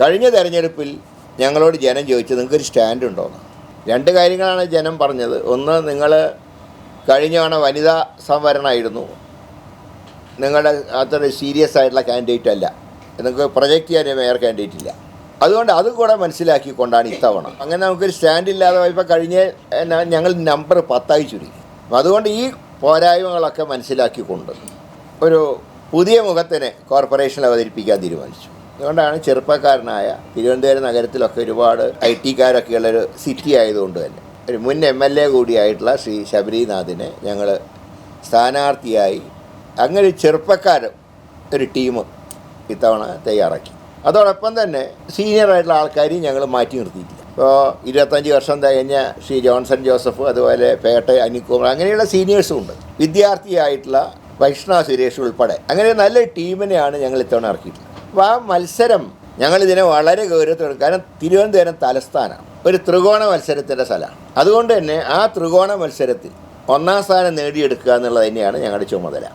കഴിഞ്ഞ തെരഞ്ഞെടുപ്പിൽ ഞങ്ങളോട് ജനം ചോദിച്ചു നിങ്ങൾക്കൊരു സ്റ്റാൻഡ് ഉണ്ടോയെന്ന് രണ്ട് കാര്യങ്ങളാണ് ജനം പറഞ്ഞത്. ഒന്ന് നിങ്ങൾ കഴിഞ്ഞ തവണ വനിതാ സംവരണമായിരുന്നു. നിങ്ങളുടെ അത്ര സീരിയസ് ആയിട്ടുള്ള കാൻഡിഡേറ്റ് അല്ല. നിങ്ങൾക്ക് പ്രൊജക്റ്റ് ചെയ്യാൻ മേയർ കാൻഡിഡേറ്റ് ഇല്ല. അതുകൊണ്ട് അതും കൂടെ മനസ്സിലാക്കിക്കൊണ്ടാണ് ഇത്തവണ. അങ്ങനെ നമുക്കൊരു സ്റ്റാൻഡ് ഇല്ലാതെ പോയപ്പോൾ കഴിഞ്ഞ ഞങ്ങൾ നമ്പർ പത്തായി ചുരുക്കി. അതുകൊണ്ട് ഈ പോരായ്മകളൊക്കെ മനസ്സിലാക്കിക്കൊണ്ട് ഒരു പുതിയ മുഖത്തിനെ കോർപ്പറേഷനിൽ അവതരിപ്പിക്കാൻ തീരുമാനിച്ചു. അതുകൊണ്ടാണ് ചെറുപ്പക്കാരനായ തിരുവനന്തപുരം നഗരത്തിലൊക്കെ ഒരുപാട് ഐ ടിക്കാരൊക്കെയുള്ളൊരു സിറ്റി ആയതുകൊണ്ട് തന്നെ. ഒരു മുൻ എം എൽ എ കൂടിയായിട്ടുള്ള ശ്രീ ശബരിനാഥിനെ ഞങ്ങൾ സ്ഥാനാർത്ഥിയായി അങ്ങനെ ചെറുപ്പക്കാരും ഒരു ടീം ഇത്തവണ തയ്യാറാക്കി. അതോടൊപ്പം തന്നെ സീനിയർ ആയിട്ടുള്ള ആൾക്കാരെയും ഞങ്ങൾ മാറ്റി നിർത്തിയിട്ടില്ല. ഇപ്പോൾ ഇരുപത്തഞ്ച് വർഷം തികഞ്ഞ ശ്രീ ജോൺസൺ ജോസഫ് അതുപോലെ പേട്ട അനിക്കുമാർ അങ്ങനെയുള്ള സീനിയേഴ്സും ഉണ്ട്. വിദ്യാർത്ഥിയായിട്ടുള്ള വൈഷ്ണവ സുരേഷ് ഉൾപ്പെടെ. അങ്ങനെ നല്ല ടീമിനെയാണ് ഞങ്ങൾ ഇത്തവണ ഇറക്കിയിട്ടുള്ളത്. ആ മത്സരം. ഞങ്ങളിതിനെ വളരെ ഗൗരവത്തോടെ കാരണം തിരുവനന്തപുരം തലസ്ഥാനമാണ് ഒരു ത്രികോണ മത്സരത്തിന്റെ സ്ഥലമാണ്. അതുകൊണ്ട് തന്നെ ആ ത്രികോണ മത്സരത്തിൽ ഒന്നാം സ്ഥാനം നേടിയെടുക്കുക എന്നുള്ളത് തന്നെയാണ് ഞങ്ങളുടെ ചുമതല.